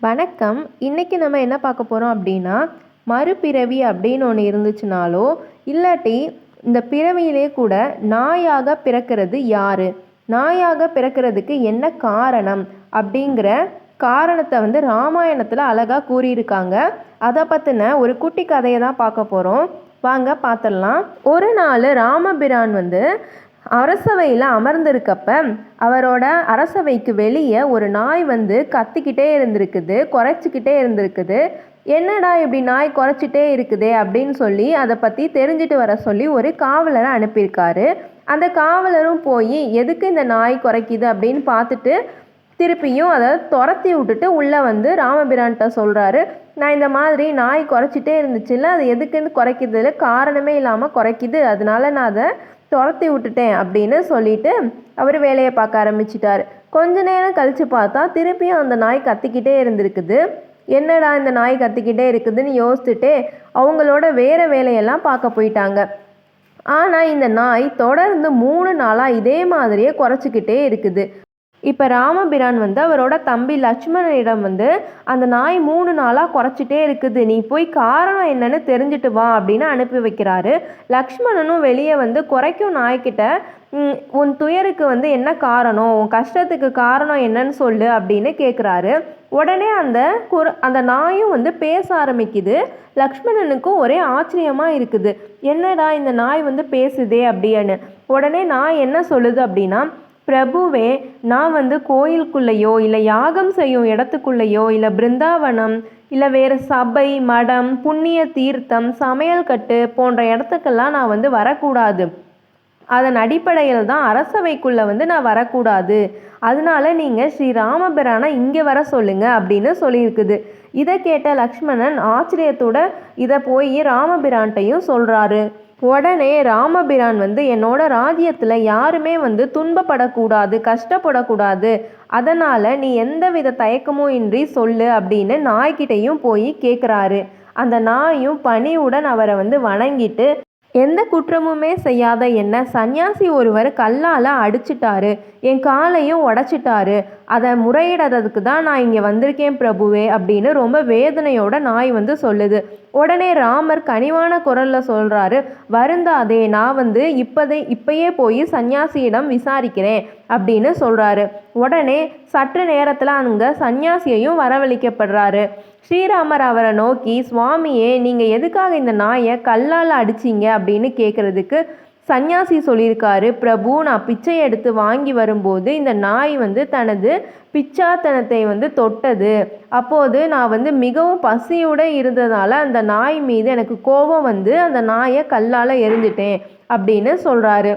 வணக்கம். இன்னைக்கு நம்ம என்ன பார்க்க போகிறோம் அப்படின்னா மறுபிறவி அப்படின்னு ஒன்று இருந்துச்சுனாலோ இல்லாட்டி இந்த பிறவியிலே கூட நாயாக பிறக்கிறது யாரு? நாயாக பிறக்கிறதுக்கு என்ன காரணம்? அப்படிங்கிற காரணத்தை வந்து ராமாயணத்தில் அழகாக கூறியிருக்காங்க. அதை பற்றின ஒரு குட்டி கதையை தான் பார்க்க போகிறோம் வாங்க பார்த்துடலாம். ஒரு நாள் ராமபிரான் வந்து அரசவையில் அமர்ந்திருக்கப்ப அவரோட அரசவைக்கு வெளியே ஒரு நாய் வந்து கத்திக்கிட்டே இருந்திருக்குது குறைச்சிக்கிட்டே இருந்திருக்குது. என்னடா இப்படி நாய் குறைச்சிட்டே இருக்குதே அப்படின்னு சொல்லி அதை பற்றி தெரிஞ்சுட்டு வர சொல்லி ஒரு காவலரை அனுப்பியிருக்காரு. அந்த காவலரும் போய் எதுக்கு இந்த நாய் குறைக்குது? அப்படின்னு பார்த்துட்டு திருப்பியும் அதை துரத்தி விட்டுட்டு உள்ளே வந்து ராமபிரான்கிட்ட சொல்கிறாரு நான் இந்த மாதிரி நாய் குறைச்சிட்டே இருந்துச்சுல்ல அது எதுக்குன்னு குறைக்கிறதுல காரணமே இல்லாமல் குறைக்குது. அதனால நான் அதை துரத்தி விட்டுட்டேன் அப்படின்னு சொல்லிட்டு அவர் வேலையை பார்க்க ஆரம்பிச்சிட்டார். கொஞ்ச நேரம் கழித்து பார்த்தா திருப்பியும் அந்த நாய் கத்திக்கிட்டே இருந்திருக்குது. என்னடா இந்த நாய் கத்திக்கிட்டே இருக்குதுன்னு யோசிச்சுட்டே அவங்களோட வேறு வேலையெல்லாம் பார்க்க போயிட்டாங்க. ஆனால் இந்த நாய் தொடர்ந்து மூணு நாளாக இதே மாதிரியே குறைச்சிக்கிட்டே இருக்குது. இப்போ ராமபிரான் வந்து அவரோட தம்பி லட்சுமணனிடம் வந்து அந்த நாய் மூணு நாளாக குறைச்சிட்டே இருக்குது. நீ போய் காரணம் என்னன்னு தெரிஞ்சுட்டு வா அப்படின்னு அனுப்பி வைக்கிறாரு. லக்ஷ்மணனும் வெளியே வந்து குறைக்கும் நாய்க்கிட்ட உன் துயருக்கு வந்து என்ன காரணம்? உன் கஷ்டத்துக்கு காரணம் என்னன்னு சொல்லு அப்படின்னு கேட்குறாரு உடனே அந்த குர அந்த நாயும் வந்து பேச ஆரம்பிக்குது. லக்ஷ்மணனுக்கும் ஒரே ஆச்சரியமாக இருக்குது. என்னடா இந்த நாய் வந்து பேசுதே? அப்படின்னு. உடனே நாய் என்ன சொல்லுது அப்படின்னா பிரபுவே நான் வந்து கோயிலுக்குள்ளேயோ இல்லை யாகம் செய்யும் இடத்துக்குள்ளேயோ இல்லை பிருந்தாவனம் இல்லை வேறு சபை மடம் புண்ணிய தீர்த்தம் சமையல் கட்டு போன்ற இடத்துக்கெல்லாம் நான் வந்து வரக்கூடாது. அதன் அடிப்படையில் தான் அரசவைக்குள்ளே வந்து நான் வரக்கூடாது. அதனால நீங்கள் ஸ்ரீ ராமபிரானை இங்கே வர சொல்லுங்க அப்படின்னு சொல்லியிருக்குது. இதை கேட்ட லக்ஷ்மணன் ஆச்சரியத்தோட இதை போய் ராமபிரான்ட்டையும் சொல்கிறாரு உடனே ராமபிரான் வந்து என்னோட ராஜ்யத்தில் யாருமே வந்து துன்பப்படக்கூடாது கஷ்டப்படக்கூடாது. அதனால் நீ எந்தவித தயக்கமும் இன்றி சொல்லு அப்படின்னு நாய்கிட்டையும் போய் கேட்குறாரு அந்த நாயும் பணிவுடன் அவரை வந்து வணங்கிட்டு எந்த குற்றமுமே செய்யாத என்ன? சன்னியாசி ஒருவர் கல்லால் அடிச்சிட்டாரு. என் காலையும் உடச்சிட்டாரு. அதை முறையிடுறதுக்கு தான் நான் இங்கே வந்திருக்கேன் பிரபுவே அப்படின்னு ரொம்ப வேதனையோட நாய் வந்து சொல்லுது. உடனே ராமர் கனிவான குரலில் சொல்கிறாரு வருந்தாதே நான் வந்து இப்போதே இப்பயே போய் சன்னியாசியிடம் விசாரிக்கிறேன். அப்படின்னு சொல்கிறாரு உடனே சற்று நேரத்தில் அங்கே சன்னியாசியையும் வரவழைக்கப்படுறாரு. ஸ்ரீராமர் அவரை நோக்கி சுவாமியே நீங்கள் எதுக்காக இந்த நாயை கல்லால் அடிச்சீங்க? அப்படின்னு கேட்குறதுக்கு சந்நியாசி சொல்லியிருக்காரு. பிரபு நான் பிச்சை எடுத்து வாங்கி வரும்போது இந்த நாய் வந்து தனது பிச்சாத்தனத்தை வந்து தொட்டது. அப்போது நான் வந்து மிகவும் பசியோடு இருந்ததால் அந்த நாய் மீது எனக்கு கோபம் வந்து அந்த நாயை கல்லால் எரிஞ்சிட்டேன் அப்படின்னு சொல்கிறாரு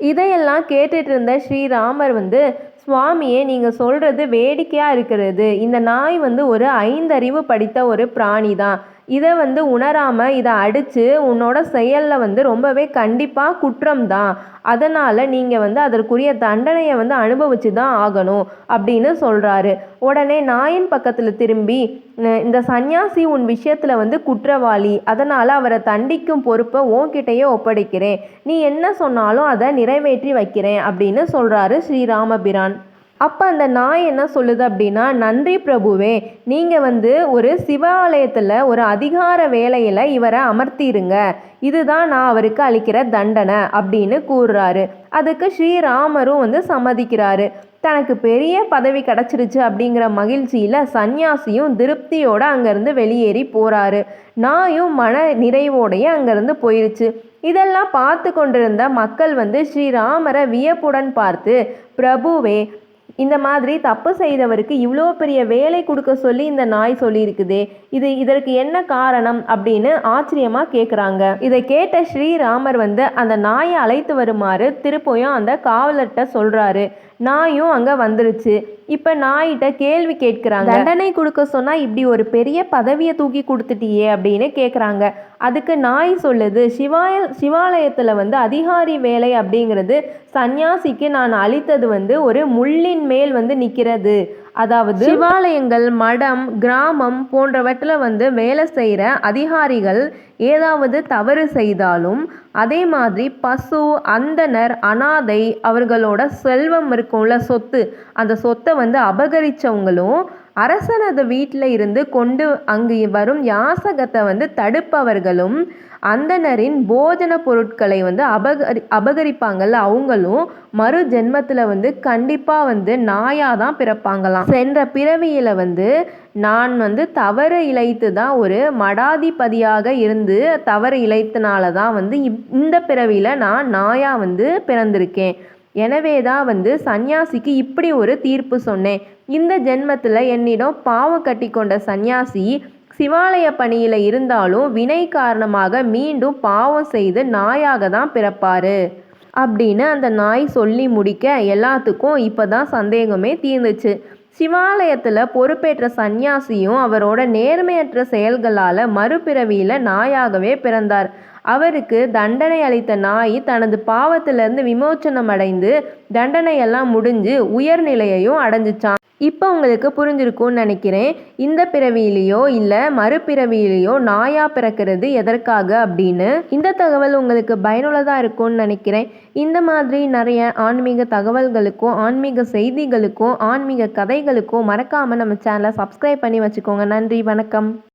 இதையெல்லாம் கேட்டுட்டு இருந்த ஸ்ரீராமர் வந்து சுவாமியே நீங்கள் சொல்கிறது வேடிக்கையாக இருக்கிறது. இந்த நாய் வந்து ஒரு ஐந்தறிவு படித்த ஒரு பிராணி தான் இதை வந்து உணராமல் இதை அடித்து உன்னோட செயலில் வந்து ரொம்பவே கண்டிப்பாக குற்றம் தான் அதனால் நீங்கள் வந்து அதற்குரிய தண்டனையை வந்து அனுபவிச்சு தான் ஆகணும் அப்படின்னு சொல்கிறாரு உடனே நாயின் பக்கத்தில் திரும்பி இந்த சந்நியாசி உன் விஷயத்தில் வந்து குற்றவாளி. அதனால் அவரை தண்டிக்கும் பொறுப்பை உன்கிட்டயே ஒப்படைக்கிறேன். நீ என்ன சொன்னாலும் அதை நிறைவேற்றி வைக்கிறேன் அப்படின்னு சொல்கிறாரு ஸ்ரீராமபிரான் அப்போ அந்த நாய் என்ன சொல்லுது அப்படின்னா நன்றி பிரபுவே நீங்கள் வந்து ஒரு சிவாலயத்தில் ஒரு அதிகார வேலையில் இவரை அமர்த்திடுங்க இதுதான் நான் அவருக்கு அளிக்கிற தண்டனை அப்படின்னு கூறுறாரு. அதுக்கு ஸ்ரீராமரும் வந்து சம்மதிக்கிறாரு. தனக்கு பெரிய பதவி கிடச்சிருச்சு அப்படிங்கிற மகிழ்ச்சியில் சந்நியாசியும் திருப்தியோடு அங்கேருந்து வெளியேறி போகிறாரு நாயும் மன நிறைவோடைய அங்கேருந்து போயிருச்சு. இதெல்லாம் பார்த்து கொண்டிருந்த மக்கள் வந்து ஸ்ரீராமரை வியப்புடன் பார்த்து பிரபுவே இந்த மாதிரி தப்பு செய்தவருக்கு இவ்வளோ பெரிய வேலை கொடுக்க சொல்லி இந்த நாய் சொல்லியிருக்குதே இது இதற்கு என்ன காரணம் அப்படின்னு ஆச்சரியமாக கேட்குறாங்க இதை கேட்ட ஸ்ரீராமர் வந்து அந்த நாயை அழைத்து வருமாறு திருப்பியும் அந்த காவலர்கிட்ட சொல்கிறாரு நாயும் அங்கே வந்துருச்சு. இப்போ நாயிட்ட கேள்வி கேட்குறாங்க. தண்டனை கொடுக்க சொன்னால் இப்படி ஒரு பெரிய பதவியை தூக்கி கொடுத்துட்டியே அப்படின்னு கேட்குறாங்க அதுக்கு நாய் சொல்லுது சிவாய சிவாலயத்தில் வந்து அதிகாரி வேலை அப்படிங்கிறது சந்நியாசிக்கு நான் அளித்தது வந்து ஒரு முள்ளின் மேல் வந்து நிற்கிறது அதாவது சிவாலயங்கள் மடம் கிராமம் போன்றவற்றில் வந்து வேலை செய்கிற அதிகாரிகள் ஏதாவது தவறு செய்தாலும் அதே மாதிரி பசு அந்தனர் அனாதை அவர்களோட செல்வம் இருக்கும்ல சொத்து. அந்த சொத்தை வந்து அபகரித்தவங்களும் அரசனது வீட்டில் இருந்து கொண்டு அங்கு வரும் யாசகத்தை வந்து தடுப்பவர்களும் அந்தணரின் போஜன பொருட்களை வந்து அபகரி அபகரிப்பாங்கள்ல அவங்களும் மறு ஜென்மத்தில் வந்து கண்டிப்பாக வந்து நாயாக தான் பிறப்பாங்களாம். சென்ற பிறவியில் வந்து நான் வந்து தவறு இழைத்து தான் ஒரு மடாதிபதியாக இருந்து தவறு இழைத்தனால தான் வந்து இப் இந்த பிறவியில் நான் நாயாக வந்து பிறந்திருக்கேன். எனவே தான் வந்து சந்நியாசிக்கு இப்படி ஒரு தீர்ப்பு சொன்னேன். இந்த ஜென்மத்தில் என்னிடம் பாவம் கட்டி கொண்ட சந்நியாசி சிவாலய பணியில் இருந்தாலும் வினை காரணமாக மீண்டும் பாவம் செய்து நாயாக தான் பிறப்பாரு. அப்படின்னு அந்த நாய் சொல்லி முடிக்க எல்லாத்துக்கும் இப்போ தான் சந்தேகமே தீர்ந்துச்சு. சிவாலயத்தில் பொறுப்பேற்ற சந்நியாசியும் அவரோட நேர்மையற்ற செயல்களால் மறுபிறவியில் நாயாகவே பிறந்தார். அவருக்கு தண்டனை அளித்த நாய் தனது பாவத்திலிருந்து விமோச்சனம் அடைந்து தண்டனையெல்லாம் முடிஞ்சு உயர்நிலையையும் அடைஞ்சிச்சான் இப்போ உங்களுக்கு புரிஞ்சிருக்கும்னு நினைக்கிறேன். இந்த பிறவியிலையோ இல்லை மறுபிறவியிலையோ நாயா பிறக்கிறது எதற்காக அப்படின்னு? இந்த தகவல் உங்களுக்கு பயனுள்ளதாக இருக்கும்னு நினைக்கிறேன். இந்த மாதிரி நிறைய ஆன்மீக தகவல்களுக்கும் ஆன்மீக செய்திகளுக்கும் ஆன்மீக கதைகளுக்கும் மறக்காமல் நம்ம சேனலை சப்ஸ்கிரைப் பண்ணி வச்சுக்கோங்க. நன்றி வணக்கம்.